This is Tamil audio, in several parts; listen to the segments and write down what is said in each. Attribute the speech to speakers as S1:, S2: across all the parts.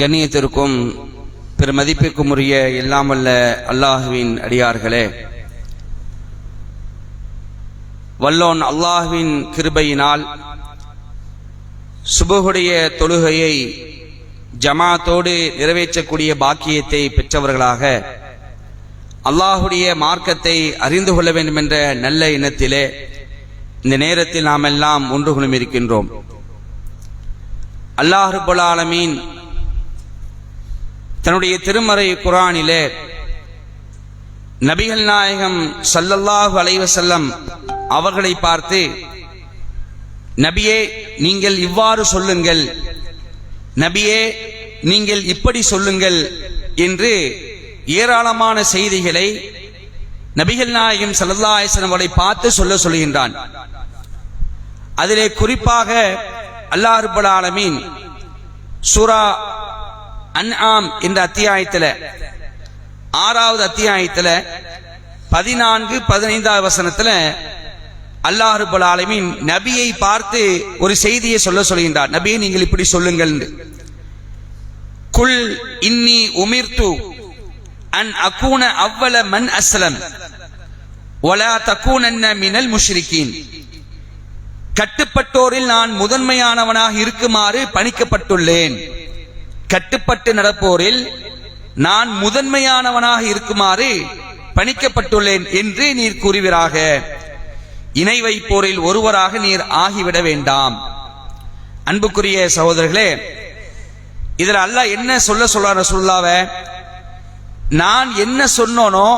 S1: கண்ணியத்திற்கும் பெருமதிப்பிற்கும் உரிய எல்லாம் வல்ல அல்லாஹுவின் அடியார்களே. வல்லோன் அல்லாஹுவின் கிருபையினால் சுபகுடைய தொழுகையை ஜமாத்தோடு நிறைவேற்றக்கூடிய பாக்கியத்தை பெற்றவர்களாக அல்லாஹுடைய மார்க்கத்தை அறிந்து கொள்ள வேண்டும் என்ற நல்ல எண்ணத்திலே இந்த நேரத்தில் நாம் எல்லாம் ஒன்று குழுமிருக்கின்றோம். அல்லாஹ் ரபுல் தன்னுடைய திருமறை குரானிலே நபிகள் நாயகம் சல்லல்லாஹு அலைவசல்லம் அவர்களை பார்த்து நபியே நீங்கள் இவ்வாறு சொல்லுங்கள். நபியே நீங்கள் இப்படி சொல்லுங்கள் என்று ஏராளமான செய்திகளை நபிகள் நாயகம் சல்லல்லாஹன் அவரை பார்த்து சொல்ல சொல்கின்றான். அதிலே குறிப்பாக அல்லாஹ் ஆலமீன் சூரா அன்ஆம் இந்த அத்தியாயத்தில் ஆறாவது அத்தியாயத்தில் பதினான்கு பதினைந்தாவது வசனத்தில் அல்லாஹுபுல் ஆலமின் நபியை பார்த்து ஒரு செய்தியை சொல்ல சொல்கின்றார். நபியை நீங்கள் இப்படி சொல்லுங்கள் குல் இன்னி உமிர்த்து அன் அக்கூன அவ்வள மன் அஸ்லம். ஒலா தக்கூனன்ன மினல் முஷ்ரிக்கீன் கட்டுப்பட்டோரில் நான் முதன்மையானவனாக இருக்குமாறு பணிக்கப்பட்டுள்ளேன். கட்டுப்பட்டு நடப்போரில் நான் முதன்மையானவனாக இருக்குமாறு பணிக்கப்பட்டுள்ளேன் என்று நீர் கூறுவீராக. இணை வைப்போரில் ஒருவராக நீர் ஆகிவிட வேண்டாம். அன்புக்குரிய சகோதரர்களே இதில் அல்லாஹ் என்ன சொல்ல சொல்றாரு சொல்லாவ நான் என்ன சொன்னோனோ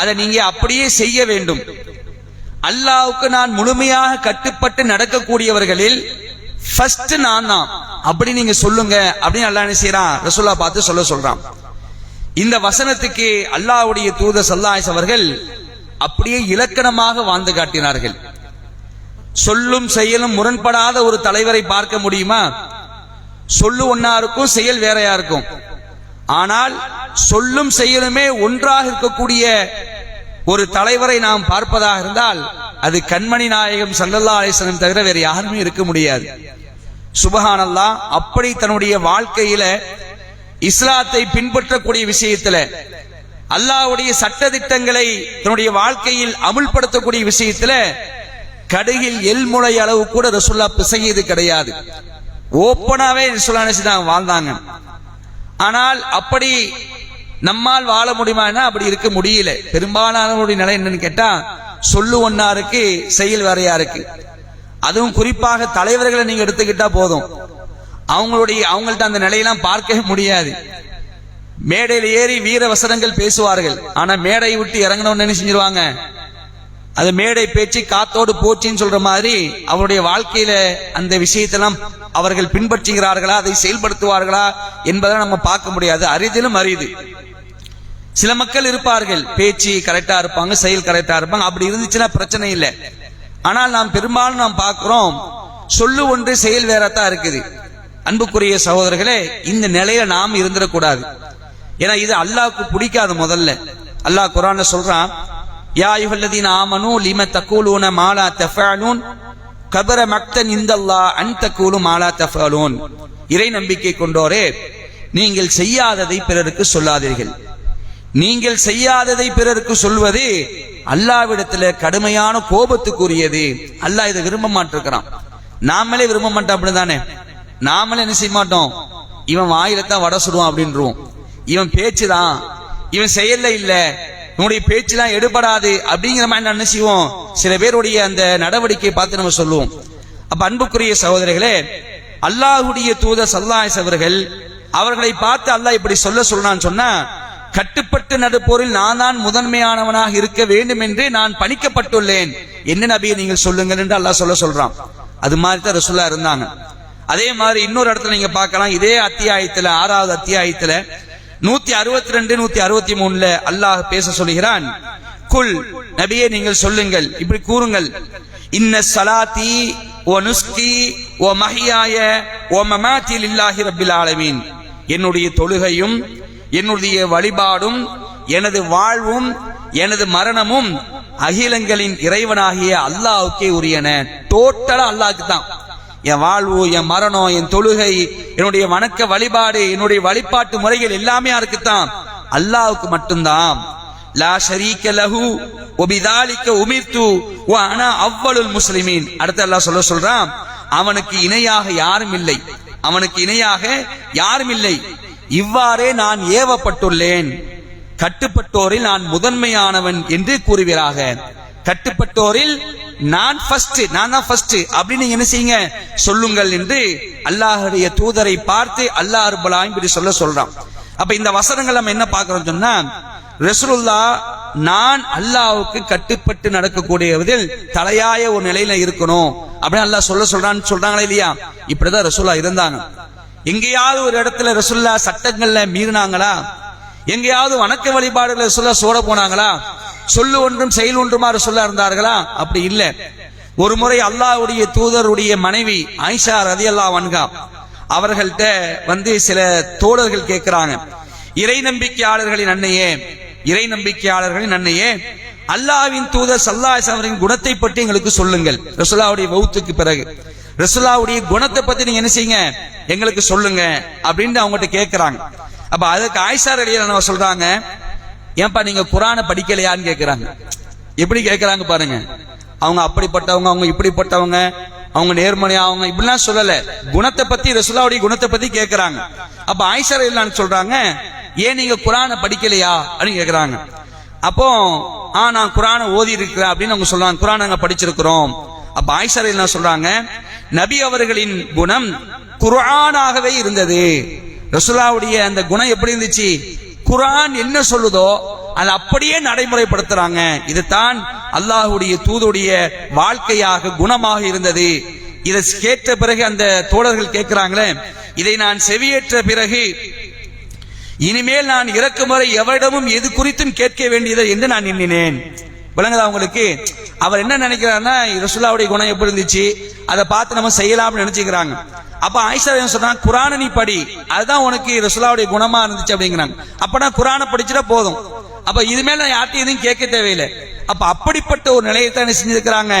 S1: அதை நீங்க அப்படியே செய்ய வேண்டும். அல்லாவுக்கு நான் முழுமையாக கட்டுப்பட்டு நடக்கக்கூடியவர்களில் ஃபர்ஸ்ட் நான். தான் அப்படி நீங்க சொல்லுங்க. அப்படின்னு அல்லாஹ் என்ன செய்யறான் ரசூல்லா பார்த்து சொல்ல சொல்றான். இந்த வசனத்துக்கு அல்லாஹ்வுடைய தூத சல்லாஸ் அவர்கள் அப்படியே இலக்கணமாக வாழ்ந்து காட்டினார்கள். சொல்லும் செயலும் முரண்படாத ஒரு தலைவரை பார்க்க முடியுமா? சொல்லு ஒன்னா இருக்கும் செயல் வேறையா இருக்கும். ஆனால் சொல்லும் செயலுமே ஒன்றாக இருக்கக்கூடிய ஒரு தலைவரை நாம் பார்ப்பதாக இருந்தால் அது கண்மணி நாயகம் சல்லல்லா அலிஸ்லம் தவிர வேறு யாருமே இருக்க முடியாது. சுபஹானல்லா அப்படி தன்னுடைய வாழ்க்கையில இஸ்லாத்தை பின்பற்றக்கூடிய விஷயத்துல அல்லாஹ்வுடைய சட்ட திட்டங்களை தன்னுடைய வாழ்க்கையில் அமுல்படுத்தக்கூடிய விஷயத்துல கடுகில் எல்முளை அளவு கூட ரசுல்லா பிசையது கிடையாது. ஓப்பனாவே ரசுல்லா நினைச்சுதான் வாழ்ந்தாங்க. ஆனால் அப்படி நம்மால் வாழ முடியுமானா அப்படி இருக்க முடியல. பெரும்பாலானவருடைய நிலை என்னன்னு கேட்டா சொல்லு ஒன்னா இருக்கு செயல் வேறையா இருக்கு. அதுவும் குறிப்பாக தலைவர்களை நீங்க எடுத்துக்கிட்டா போதும். அவங்களுடைய அவங்கள்ட்ட அந்த நிலையெல்லாம் பார்க்கவே முடியாது. மேடையில் ஏறி வீர வசனங்கள் பேசுவார்கள். ஆனா மேடையை விட்டு இறங்கணும்னு என்ன செஞ்சிருவாங்க? அது மேடை பேச்சு காத்தோடு போச்சுன்னு சொல்ற மாதிரி அவருடைய வாழ்க்கையில அந்த விஷயத்தெல்லாம் அவர்கள் பின்பற்றுகிறார்களா அதை செயல்படுத்துவார்களா என்பதை நம்ம பார்க்க முடியாது. அரிதிலும் அரிது. சில மக்கள் இருப்பார்கள். பேச்சு கரெக்டா இருப்பாங்க செயல் கரெக்டா இருப்பாங்க. அப்படி இருந்துச்சுன்னா பிரச்சனை இல்லை. ஆனால் நாம் பெரும்பாலும் நாம் பார்க்கிறோம் சொல்லு ஒன்று செயல் வேறத்தான் இருக்குது. அன்புக்குரிய சகோதரர்களே இந்த நிலையில நாம் இருந்துடக்கூடாது. ஏன்னா இது அல்லாஹ்வுக்கு பிடிக்காது முதல்ல. அல்லாஹ் குரான்ல சொல்றான் யா யுகல்லதீன் ஆமனு லிம தக்கூலூன மாலா தஃபாலூன் கபர மக்தன் இந்தல்லா அன் தக்கூலு மாலா தஃபாலூன் இறை நம்பிக்கை கொண்டோரே நீங்கள் செய்யாததை பிறருக்கு சொல்லாதீர்கள். நீங்கள் செய்யாததை பிறருக்கு சொல்வது அல்லாவிடத்துல கடுமையான கோபத்துக்குரியது. அல்லாஹ் இதை விரும்ப மாட்டிருக்கிறான். நாமளே விரும்ப மாட்டோம் அப்படிதானே நாமளே என்ன செய்ய மாட்டோம்? இவன் வாயிலத்தான் வட சுடுவான் அப்படின்றோம் இவன் பேச்சுதான். இவன் செயல்ல இல்ல. உன்னுடைய பேச்சுலாம் எடுபடாது அப்படிங்கிற மாதிரி என்ன செய்வோம்? சில பேருடைய அந்த நடவடிக்கையை பார்த்து நம்ம சொல்லுவோம். அப்ப அன்புக்குரிய சகோதரிகளே அல்லாஹுடைய தூத சல்லாஸ் அவர்கள் அவர்களை பார்த்து அல்லாஹ் இப்படி சொல்ல சொல்றான்னு சொன்னா கட்டுப்பட்டு நடப்போரில் நான் தான் முதன்மையானவனாக இருக்க வேண்டும் என்று நான் பணிக்கப்பட்டுள்ளேன். என்ன நபியை நீங்கள் சொல்லுங்கள் என்று அல்லாஹ் சொல்ல சொல்றான். அது மாதிரி தான் ரசுல்லா இருந்தாங்க. அதே மாதிரி இன்னொரு இடத்துல நீங்க பார்க்கலாம். இதே அத்தியாயத்துல ஆறாவது அத்தியாயத்துல நூத்தி அறுபத்தி ரெண்டு நூத்தி அறுபத்தி மூணுல அல்லாஹ் பேச சொல்கிறான் குல் நபியே நீங்கள் சொல்லுங்கள். இப்படி கூறுங்கள். இன்ன சலாத்தி ஓ நுஸ்கி ஓ மஹியாய ஓ மமாத்தில் இல்லாஹி ரபில் ஆலமீன். என்னுடைய தொழுகையும் என்னுடைய வழிபாடும் எனது வாழ்வும் எனது மரணமும் அகிலங்களின் இறைவனாகிய அல்லாவுக்கே உரியன. டோட்டலா அல்லாவுக்கு தான் என் வாழ்வு என் மரணம் என் தொழுகை என்னுடைய வணக்க வழிபாடு என்னுடைய வழிபாட்டு முறைகள் எல்லாமே யாருக்குத்தான் அல்லாவுக்கு மட்டும்தான். லா ஷரீக்க லஹு ஒபிதாலிக்க உமிர்த்து ஓ ஆனா அவ்வளுல் முஸ்லிமீன். அடுத்து அல்லாஹ் சொல்ல சொல்றான் அவனுக்கு இணையாக யாரும் இல்லை. அவனுக்கு இணையாக யாரும் இல்லை. இவ்வாறே நான் ஏவப்பட்டுள்ளேன். கட்டுப்பட்டோரில் நான் முதன்மையானவன் என்று கூறுகிறாக கட்டுப்பட்டோரில் நான் ஃபர்ஸ்ட் நான் தான் ஃபர்ஸ்ட் அப்படின்னு என்ன செய்யுங்க? சொல்லுங்கள் என்று அல்லாஹுடைய தூதரை பார்த்து அல்லாஹ் ரபுல்லாஹ் இப்படி சொல்ல சொல்றான். அப்ப இந்த வசனங்கள் நம்ம என்ன பார்க்கிறோம் சொன்னா ரசூலுல்லா நான் அல்லாஹ்வுக்கு கட்டுப்பட்டு நடக்கக்கூடியதில் தலையாய ஒரு நிலையில இருக்கணும். அப்படின்னு அல்லாஹ் சொல்ல சொல்றான்னு சொல்றாங்களா இல்லையா? இப்படிதான் ரசூலா இருந்தாங்க. எங்கேயாவது ஒரு இடத்துல ரசுல்லா சட்டங்கள்ல மீறினாங்களா? எங்கேயாவது வணக்க வழிபாடுகளை சொல்ல சோட போனாங்களா? சொல்லு ஒன்றும் செயல் ஒன்றுமா சொல்ல இருந்தார்களா? அப்படி இல்ல. ஒரு முறை அல்லாஹ்வுடைய தூதருடைய மனைவி ஆயிஷா ரதியல்லா வன்கா அவர்கள்ட்ட வந்து சில தோழர்கள் கேட்கிறாங்க இறை நம்பிக்கையாளர்களின் அன்னையே இறை நம்பிக்கையாளர்களின் அன்னையே அல்லாஹ்வின் தூதர் சல்லாஸ் அவரின் குணத்தை பற்றி எங்களுக்கு சொல்லுங்கள். ரசுல்லாவுடைய வௌத்துக்கு பிறகு. ரசுல்லாவுடைய குணத்தை பத்தி நீங்க என்ன செய்யுங்க? எங்களுக்கு சொல்லுங்க. அப்படின்னு அவங்ககிட்ட கேட்கிறாங்க அப்ப அதுக்கு ஆயிஷா ரலியல்லாஹு சொல்றாங்க ஏன்பா நீங்க குரானை படிக்கலையான்னு கேக்குறாங்க. எப்படி கேக்குறாங்க பாருங்க. அவங்க அப்படிப்பட்டவங்க அவங்க இப்படிப்பட்டவங்க அவங்க நேர்மறையா அவங்க இப்படிலாம் சொல்லல. குணத்தை பத்தி ரசுல்லாவுடைய குணத்தை பத்தி கேக்குறாங்க. அப்ப ஆயிஷா ரலியல்லாஹு சொல்றாங்க ஏன் நீங்க குரானை படிக்கலையா? அப்படின்னு கேக்குறாங்க. அப்போ ஆ நான் குரானை ஓதி இருக்கிறேன் அப்படின்னு அவங்க சொல்றாங்க. குரான் நாங்க படிச்சிருக்கிறோம். அப்ப ஆயிஷா என்ன சொல்றாங்க நபி அவர்களின் குணம் குரானாகவே இருந்தது. ரசூலாவுடைய அந்த குணம் எப்படி இருந்துச்சு? குரான் என்ன சொல்லுதோ அதை அப்படியே நடைமுறைப்படுத்துறாங்க. இதுதான் அல்லாஹுடைய தூதுடைய வாழ்க்கையாக குணமாக இருந்தது. இதை கேட்ட பிறகு அந்த தோழர்கள் கேட்கிறாங்களே இதை நான் செவியேற்ற பிறகு இனிமேல் நான் இறக்கும் வரை எவரிடமும் எது குறித்தும் கேட்க வேண்டியது என்று நான் எண்ணினேன். விளங்குதா உங்களுக்கு? அவர் என்ன நினைக்கிறாருன்னா ரசுல்லாவுடைய குணம் எப்படி இருந்துச்சு? அதை பார்த்து நம்ம செய்யலாம்னு நினைச்சுக்கிறாங்க. அப்ப ஆயிஷா என்ன சொல்றாங்க குரானை நீ படி. அதுதான் உனக்கு ரசுல்லாவுடைய குணமா இருந்துச்சு அப்படிங்கிறாங்க. அப்பனா குரானை படிச்சுட்டா போதும். அப்ப இது மேல நான் யார்ட்டையும் எதுவும் கேட்க தேவையில்லை. அப்ப அப்படிப்பட்ட ஒரு நிலையத்தை என்ன செஞ்சிருக்கிறாங்க?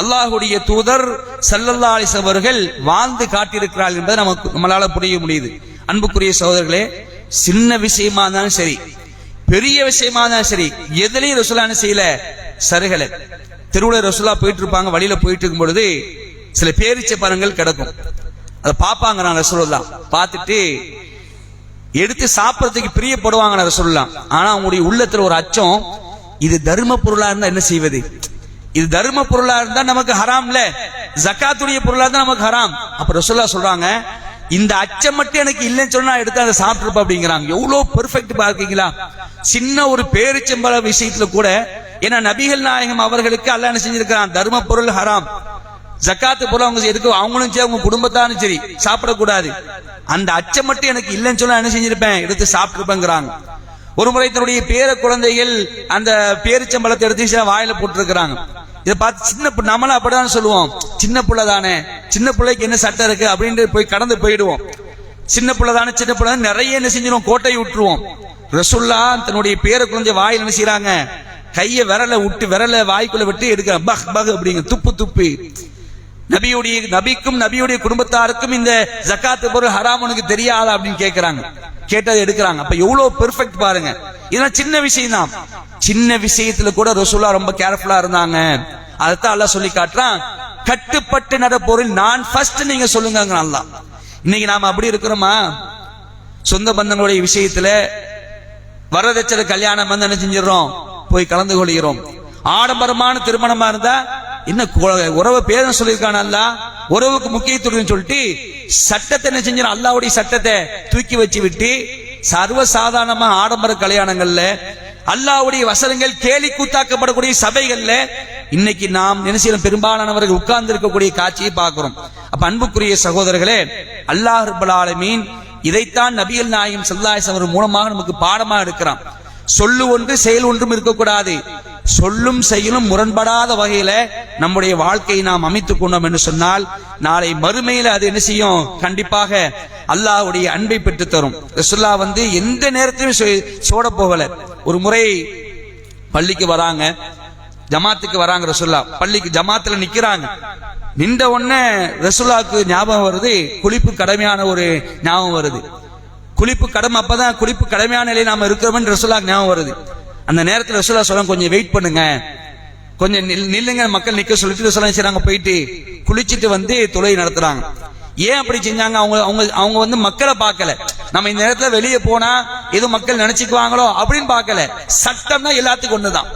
S1: அல்லாஹுடைய தூதர் சல்லல்லா அலிஸ் அவர்கள் வாழ்ந்து காட்டியிருக்கிறார்கள் என்பதை நமக்கு நம்மளால புரிய முடியுது. அன்புக்குரிய சகோதரர்களே சின்ன விஷயமா இருந்தாலும் சரி பெரிய விஷயமா இருந்தாலும் சரி எதுலயும் ரசுலான செய்யல? சருகலை. தெருவுல ரசுல்லா போயிட்டு இருப்பாங்க வழியில போயிட்டு இருக்கும் பொழுது சில பேரிச்ச பழங்கள் கிடக்கும். அதை பார்ப்பாங்க நான் ரசூலுல்லா பார்த்துட்டு எடுத்து சாப்பிட்றதுக்கு பிரியப்படுவாங்க நான் ரசூலுல்லா ஆனா அவங்களுடைய உள்ளத்துல ஒரு அச்சம் இது தர்ம பொருளா இருந்தா என்ன செய்வது? இது தர்ம பொருளா இருந்தா நமக்கு ஹராம்ல. ஜக்காத்துடைய பொருளா இருந்தா நமக்கு ஹராம். அப்ப ரசூல்லா சொல்றாங்க இந்த அச்சம் மட்டும் எனக்கு இல்லைன்னு சொன்னா எடுத்து அதை சாப்பிட்டுருப்ப அப்படிங்கிறாங்க. எவ்வளவு பெர்ஃபெக்ட் பாக்கீங்களா சின்ன ஒரு பேரிச்சம்பள விஷயத்துல கூட ஏன்னா நபிகள் நாயகம் அவர்களுக்கு அல்ல என்ன செஞ்சிருக்கிறான்? தர்ம பொருள் ஹராம். ஜக்காத்து பொருள் அவங்க எதுக்கு அவங்களும் சரி அவங்க குடும்பத்தாரும் சரி சாப்பிடக்கூடாது. அந்த அச்சம் மட்டும் எனக்கு இல்லைன்னு சொல்ல என்ன செஞ்சிருப்பேன்? எடுத்து சாப்பிட்டுருப்பேங்கிறாங்க. ஒரு முறை தன்னுடைய பேர குழந்தைகள் அந்த பேரிச்சம்பளத்தை எடுத்து சில வாயில போட்டுருக்கிறாங்க. இதை பார்த்து சின்ன நம்மளும் அப்படிதான் சொல்லுவோம். சின்ன பிள்ளை தானே சின்ன பிள்ளைக்கு என்ன சட்டம் இருக்கு அப்படின்ட்டு போய் கடந்து போயிடுவோம். சின்ன பிள்ளை தானே சின்ன பிள்ளை நிறைய என்ன செஞ்சிடும் கோட்டை விட்டுருவோம். ரசுல்லா தன்னுடைய பேர குழந்தை வாயில் என்ன செய்யறாங்க கைய விரல விட்டு விரல வாய்க்குள்ள விட்டு எடுக்க பஹ் பஹ் அப்படிங்க துப்பு துப்பு. நபியுடைய நபிக்கும் நபியுடைய குடும்பத்தாருக்கும் இந்த ஜக்காத்து பொருள் ஹராம் உனக்கு தெரியாதா அப்படின்னு கேட்கிறாங்க கேட்டதை எடுக்கிறாங்க. அப்ப எவ்வளவு பெர்ஃபெக்ட் பாருங்க. இதெல்லாம் சின்ன விஷயம் தான் சின்ன விஷயத்துல கூட ரசூலா ரொம்ப கேர்ஃபுல்லா இருந்தாங்க. அதைத்தான் அல்லா சொல்லி காட்டுறான். கட்டுப்பட்டு நடப்பொருள் நான் ஃபர்ஸ்ட் நீங்க சொல்லுங்க நல்லா இன்னைக்கு நாம அப்படி இருக்கிறோமா? சொந்த பந்தங்களுடைய விஷயத்துல வரதட்சணை கல்யாணம் வந்து என்ன செஞ்சிடறோம் போய் கலந்து கொள்கிறோம். ஆடம்பரமான திருமணமா இருந்தா என்ன உறவு பேரும் சொல்லியிருக்கான் அல்ல. உறவுக்கு முக்கியத்துவம் சொல்லிட்டு சட்டத்தை என்ன செஞ்சிடும் அல்லாவுடைய சட்டத்தை தூக்கி வச்சு விட்டு சர்வசாதாரணமா ஆடம்பர கல்யாணங்கள்ல அல்லாவுடைய வசனங்கள் கேலி கூத்தாக்கப்படக்கூடிய சபைகள்ல இன்னைக்கு நாம் என்ன பெரும்பாலானவர்கள் உட்கார்ந்து இருக்கக்கூடிய காட்சியை பார்க்கிறோம். அப்ப அன்புக்குரிய சகோதரர்களே அல்லாஹ் ரப்பல் இதைத்தான் நபிகள் நாயகம் சல்லாஸ் மூலமாக நமக்கு பாடமா எடுக்கிறான். சொல்லு ஒன்று செயல் ஒன்றும் இருக்கக்கூடாது. சொல்லும் செயலும் முரண்படாத வகையில நம்முடைய வாழ்க்கையை நாம் அமைத்துக் கொண்டோம் என்று சொன்னால் நாளை மறுமையில அது என்ன செய்யும்? கண்டிப்பாக அல்லாஹ்வுடைய அன்பை பெற்று தரும். ரசுல்லா வந்து எந்த நேரத்திலும் சோட போகல. ஒரு முறை பள்ளிக்கு வராங்க. ஜமாத்துக்கு வராங்க ரசுல்லா பள்ளிக்கு ஜமாத்துல நிக்கிறாங்க. நின்ற உடனே ரசுல்லாவுக்கு ஞாபகம் வருது குளிப்பு கடமையான ஒரு ஞாபகம் வருது. குளிப்பு கடமை அப்பதான் குளிப்பு கடமையான நிலையில் நாம இருக்கிறோம்னு ரசூலாக்கு ஞாபகம் வருது. அந்த நேரத்தில் ரசூலா சொல்ல கொஞ்சம் வெயிட் பண்ணுங்க. கொஞ்சம் நில்- நில்லுங்க மக்கள் நிக்க சொல்லிட்டு ரசூலா என்ன போயிட்டு குளிச்சுட்டு வந்து தொலை நடத்துறாங்க. ஏன் அப்படி செஞ்சாங்க? அவங்க அவங்க அவங்க வந்து மக்களை பார்க்கல. நம்ம இந்த நேரத்துல வெளியே போனா எதுவும் மக்கள் நினைச்சுக்குவாங்களோ அப்படின்னு பார்க்கல. சட்டம்னா எல்லாத்துக்கும் ஒண்ணுதான்.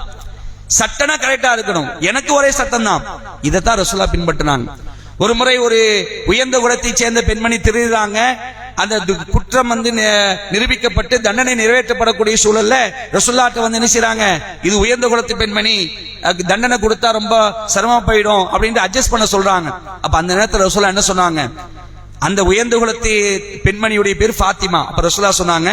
S1: சட்டம்னா கரெக்டா இருக்கணும். எனக்கு ஒரே சட்டம் தான். இதைத்தான் ரசூலா பின்பற்றினாங்க. ஒரு முறை ஒரு உயர்ந்த குலத்தை சேர்ந்த பெண்மணி திருடுறாங்க. அந்த குற்றம் வந்து நிரூபிக்கப்பட்டு தண்டனை நிறைவேற்றப்படக்கூடிய சூழல்ல ரசுல்லாட்ட வந்து என்ன செய்றாங்க? இது உயர்ந்த குலத்து பெண்மணி அதுக்கு தண்டனை கொடுத்தா ரொம்ப சிரமம் போயிடும் அப்படின்ட்டு அட்ஜஸ்ட் பண்ண சொல்றாங்க. அப்ப அந்த நேரத்தில் ரசுல்லா என்ன சொன்னாங்க? அந்த உயர்ந்த குலத்து பெண்மணியுடைய பேர் ஃபாத்திமா. அப்ப ரசுல்லா சொன்னாங்க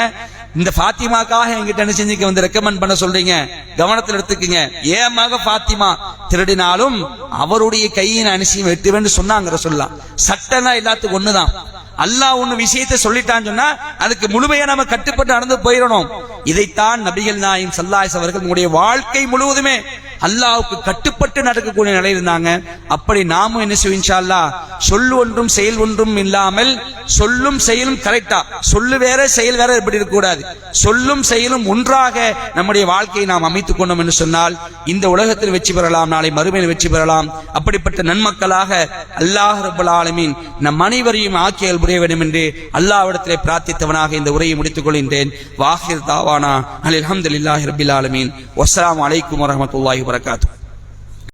S1: இந்த ஃபாத்திமாக்காக எங்கிட்ட என்ன செஞ்சுக்க வந்து ரெக்கமெண்ட் பண்ண சொல்றீங்க? கவனத்தில் எடுத்துக்கங்க. ஏன் மக ஃபாத்திமா? திருடினாலும் அவருடைய கையை நான் அனுசியம் வெட்டுவேன்னு சொன்னாங்க ரசுல்லா. சட்டம்னா எல்லாத்துக்கும் ஒண்ணுதான். அல்லாஹ் ஒன்று விஷயத்தை சொல்லிட்டான்னு சொன்னா அதுக்கு முழுமையா நம்ம கட்டுப்பட்டு நடந்து போயிடணும். இதைத்தான் நபிகள் நாயும் சல்லாஸ் அவர்கள் உங்களுடைய வாழ்க்கை முழுவதுமே அல்லாவுக்கு கட்டுப்பட்டு நடக்கக்கூடிய நிலை இருந்தாங்க. அப்படி நாமும் என்ன செய்வோம் அல்லாஹ் சொல்லு ஒன்றும் செயல் ஒன்றும் இல்லாமல் சொல்லும் செயலும் கரெக்டா சொல்லு வேற செயல் வேற இப்படி இருக்கக்கூடாது. சொல்லும் செயலும் ஒன்றாக நம்முடைய வாழ்க்கையை நாம் அமைத்துக் கொண்டோம் என்று சொன்னால் இந்த உலகத்தில் வெற்றி பெறலாம் நாளை மறுமையில் வெற்றி பெறலாம். அப்படிப்பட்ட நன்மக்களாக அல்லாஹ் ரபுல் நம் அனைவரையும் ஆக்கியல் புரிய வேண்டும் என்று அல்லாவிடத்திலே பிரார்த்தித்தவனாக இந்த உரையை முடித்துக் கொள்கின்றேன். வாஹிர் தாவானா அலி அல்ஹம்துலில்லாஹி ரபில் ஆலமீன். வஸ்ஸலாமு அலைக்கும் வரமத்துல்லாஹி wabarakatuh